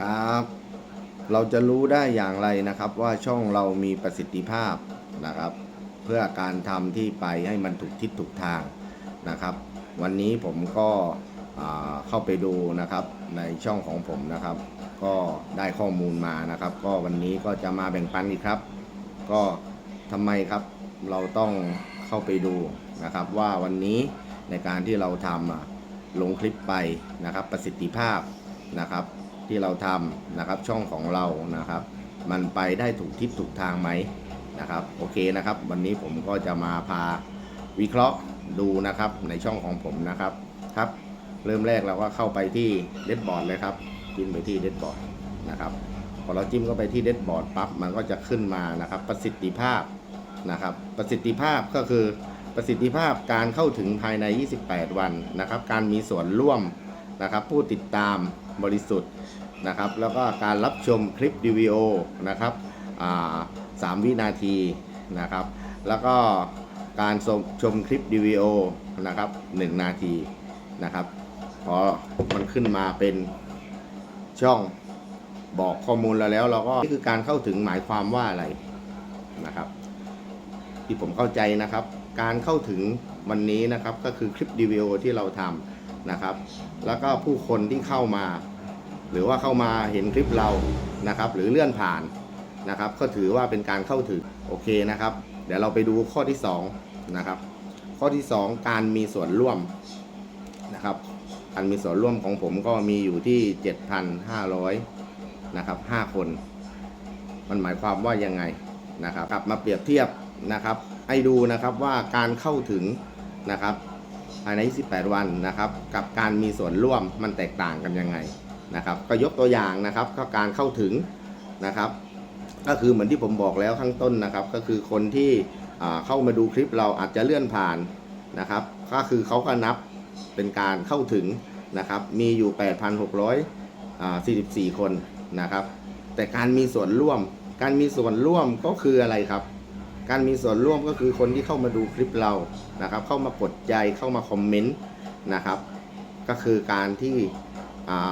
ครับ เราจะรู้ได้อย่างไรนะครับว่าช่องเรามีประสิทธิภาพนะครับ เพื่อการทำที่ไปให้มันถูกทิศถูกทางนะครับ วันนี้ผมก็เข้าไปดูนะครับในช่องของผมนะครับ ก็ได้ข้อมูลมานะครับ ก็วันนี้ก็จะมาแบ่งปันอีกครับ ก็ทำไมครับเราต้องเข้าไปดูนะครับ ว่าวันนี้ในการที่เราทำลงคลิปไปนะครับประสิทธิภาพนะครับ ที่เราทำนะครับช่องของเรานะครับ มันไปได้ถูกทิศถูกทางไหมนะครับโอเคนะครับ วันนี้ผมก็จะมาพาวิเคราะห์ดูนะครับในช่องของผมนะครับครับ เริ่มแรกเราก็เข้าไปที่เดดบอร์ดเลยครับจิ้มไปที่เดดบอร์ดนะครับพอเราจิ้มเข้าไปที่เดดบอร์ดปั๊บมันก็จะขึ้นมานะครับ ประสิทธิภาพนะครับ ประสิทธิภาพก็คือประสิทธิภาพการเข้าถึงภายใน 28 วันนะครับ การมีส่วนร่วมนะครับ ผู้ติดตาม บริสุทธิ์นะครับ แล้วก็การรับชมคลิปวิดีโอนะครับสามวินาทีนะครับ แล้วก็การชมชมคลิปวิดีโอนะครับหนึ่งนาทีนะครับพอมันขึ้นมาเป็นช่องบอกข้อมูลเราแล้วเราก็นี่คือการเข้าถึงหมายความว่าอะไรนะครับ ที่ผมเข้าใจนะครับ การเข้าถึงวันนี้นะครับก็คือคลิปวิดีโอที่เราทำ นะครับ แล้วก็ผู้คนที่เข้ามา หรือว่าเข้ามาเห็นคลิปเรานะครับ หรือเลื่อนผ่านนะครับ ก็ถือว่าเป็นการเข้าถึงโอเคนะครับ เดี๋ยวเราไปดูข้อที่2นะครับข้อที่ 2 การมีส่วนร่วมนะครับการมีส่วนร่วมของผมก็มีอยู่ที่ 7,500นะครับ5คน มันหมายความว่ายังไงนะครับกลับมาเปรียบเทียบนะครับ ให้ดูนะครับว่าการเข้าถึงนะครับ ภายใน 28 วันนะครับ กับการมีส่วนร่วมมันแตกต่างกันยังไงนะครับ ก็ยกตัวอย่างนะครับก็การเข้าถึงนะครับ ก็คือเหมือนที่ผมบอกแล้วข้างต้นนะครับ ก็คือคนที่เข้ามาดูคลิปเราอาจจะเลื่อนผ่านนะครับ ก็คือเขาก็นับเป็นการเข้าถึงนะครับ มีอยู่ 8,644 คนนะครับ แต่การมีส่วนร่วม การมีส่วนร่วมก็คืออะไรครับ การมีส่วนร่วมก็คือคนที่เข้ามาดูคลิปเรานะครับ เข้ามากดใจเข้ามาคอมเมนต์นะครับ ก็คือการที่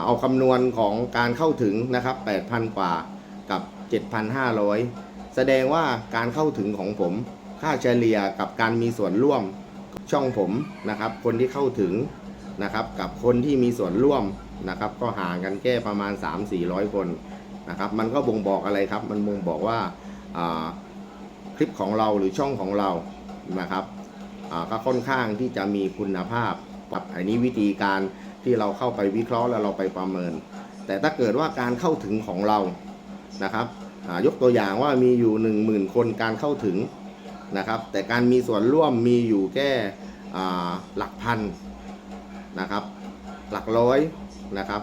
เอาคำนวณของการเข้าถึงนะครับ 8,000 กว่ากับ 7,500 แสดงว่าการเข้าถึงของผม ค่าเฉลี่ยกับการมีส่วนร่วมช่องผมนะครับ คนที่เข้าถึงนะครับ กับคนที่มีส่วนร่วมนะครับ ก็ห่างกันแค่ประมาณ 3-400 คนนะครับ มันก็บ่งบอกอะไรครับ มันบ่งบอกว่าอ่า คลิปของเราหรือช่องของเรานะครับก็ค่อนข้างที่จะมีคุณภาพกับอันนี้วิธีการที่เราเข้าไปวิเคราะห์แล้วเราไปประเมิน แต่ถ้าเกิดว่าการเข้าถึงของเรานะครับยกตัวอย่างว่ามีอยู่ 1 0,000 คนการเข้าถึงนะครับ แต่การมีส่วนร่วมมีอยู่แค่หลักพันนะครับ หลักร้อยนะครับ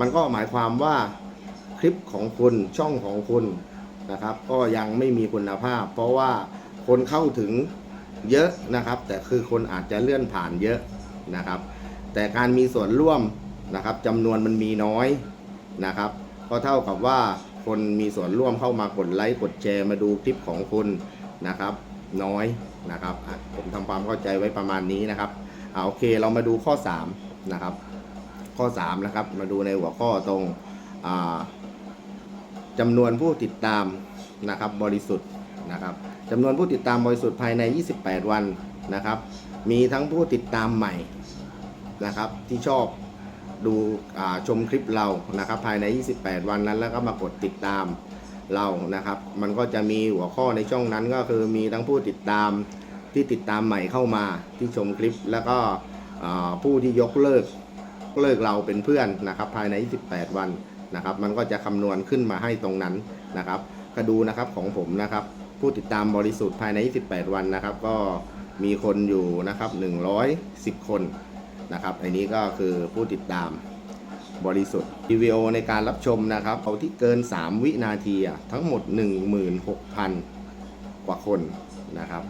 มันก็หมายความว่าคลิปของคุณช่องของคุณ นะครับ ก็ยังไม่มีคุณภาพ เพราะว่าคนเข้าถึงเยอะนะครับ แต่คือคนอาจจะเลื่อนผ่านเยอะนะครับ แต่การมีส่วนร่วมนะครับจำนวนมันมีน้อยนะครับ ก็เท่ากับว่าคนมีส่วนร่วมเข้ามากดไลค์กดแชร์มาดูคลิปของคุณนะครับ น้อยนะครับผมทำความเข้าใจไว้ประมาณนี้นะครับเอาโอเคเรามาดูข้อ3นะครับข้อ3นะครับมาดูในหัวข้อตรงอ่า จำนวนผู้ติดตามนะครับบริสุทธิ์นะครับจำนวนผู้ติดตามบริสุทธิ์ภายใน 28 วันนะครับ มีทั้งผู้ติดตามใหม่นะครับที่ชอบดูชมคลิปเรานะครับภายใน 28 วันนั้นแล้วก็มากดติดตามเรานะครับ มันก็จะมีหัวข้อในช่องนั้นก็คือมีทั้งผู้ติดตามที่ติดตามใหม่เข้ามาที่ชมคลิป แล้วก็ผู้ที่ยกเลิกเลิกเราเป็นเพื่อนนะครับภายใน 28 วัน นะครับ มันก็จะคำนวณขึ้นมาให้ตรงนั้นนะครับก็ดูนะครับของผมนะครับ ผู้ติดตามบริสุทธิ์ภายใน 28 วันนะครับ ก็มีคนอยู่นะครับ 110 คนนะครับอันนี้ก็คือผู้ติดตามบริสุทธิ์รีวิวในการรับชมนะครับเอาที่เกิน 3 วินาทีทั้งหมด 16,000 กว่าคนนะครับ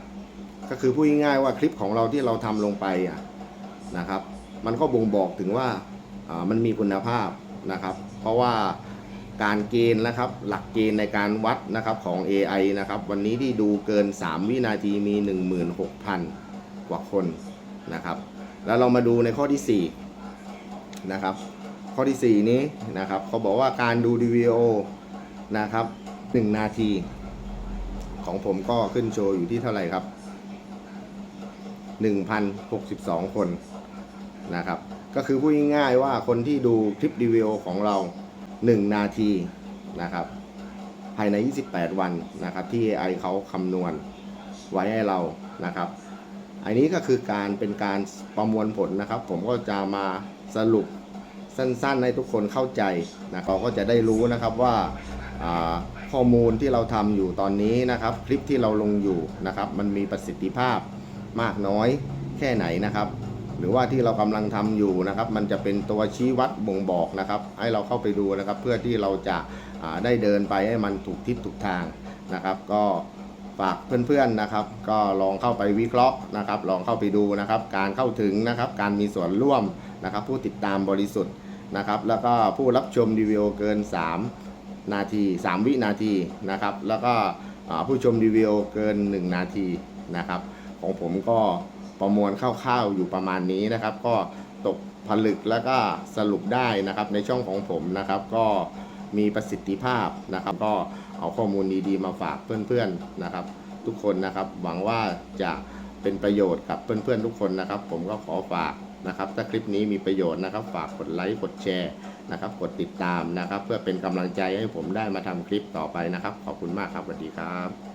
ก็คือพูดง่ายๆว่าคลิปของเราที่เราทำลงไปนะครับ มันก็บ่งบอกถึงว่ามันมีคุณภาพนะครับ ราะว่าการเกณฑ์นะครับ หลักเกณฑ์ในการวัดนะครับของ AI นะครับ วันนี้ที่ดูเกิน 3 วินาทีมี 16,000 กว่าคนนะครับ แล้วเรามาดูในข้อที่ 4 นะครับ ข้อที่ 4 นี้นะครับเขาบอกว่าการดูดีวีโอนะครับ1นาที ของผมก็ขึ้นโชว์อยู่ที่เท่าไหร่ครับ 1,062 คนนะครับ ก็คือพูดง่ายๆว่าคนที่ดูคลิปดีวีโอของเรา 1 นาทีนะครับภายใน 28 วันนะครับที่ AI เขาคำนวณไว้ให้เรานะครับอันนี้ก็คือการเป็นการประมวลผลนะครับ ผมก็จะมาสรุปสั้นๆ ให้ทุกคนเข้าใจนะเราก็จะได้รู้นะครับว่าข้อมูลที่เราทำอยู่ตอนนี้นะครับ คลิปที่เราลงอยู่นะครับ มันมีประสิทธิภาพมากน้อยแค่ไหนนะครับ หรือว่าที่เรากำลังทำอยู่นะครับ มันจะเป็นตัวชี้วัดบ่งบอกนะครับ ให้เราเข้าไปดูนะครับ เพื่อที่เราจะได้เดินไปให้มันถูกทิศถูกทางนะครับ ก็ฝากเพื่อนๆนะครับ ก็ลองเข้าไปวิเคราะห์นะครับ ลองเข้าไปดูนะครับ การเข้าถึงนะครับ การมีส่วนร่วมนะครับ ผู้ติดตามบริสุทธิ์นะครับ แล้วก็ผู้รับชมรีวิวเกิน 3 นาที 3 วินาทีนะครับ แล้วก็ผู้ชมรีวิวเกิน 1 นาทีนะครับ ของผมก็ ประมวลคร่าวๆอยู่ประมาณนี้นะครับ ก็ตกผลึกแล้วก็สรุปได้นะครับในช่องของผมนะครับ ก็มีประสิทธิภาพนะครับ ก็เอาข้อมูลดีๆมาฝากเพื่อนๆนะครับ ทุกคนนะครับหวังว่าจะเป็นประโยชน์กับเพื่อนๆทุกคนนะครับ ผมก็ขอฝากนะครับถ้าคลิปนี้มีประโยชน์นะครับ ฝากกดไลค์กดแชร์นะครับ กดติดตามนะครับ เพื่อเป็นกำลังใจให้ผมได้มาทำคลิปต่อไปนะครับ ขอบคุณมากครับสวัสดีครับ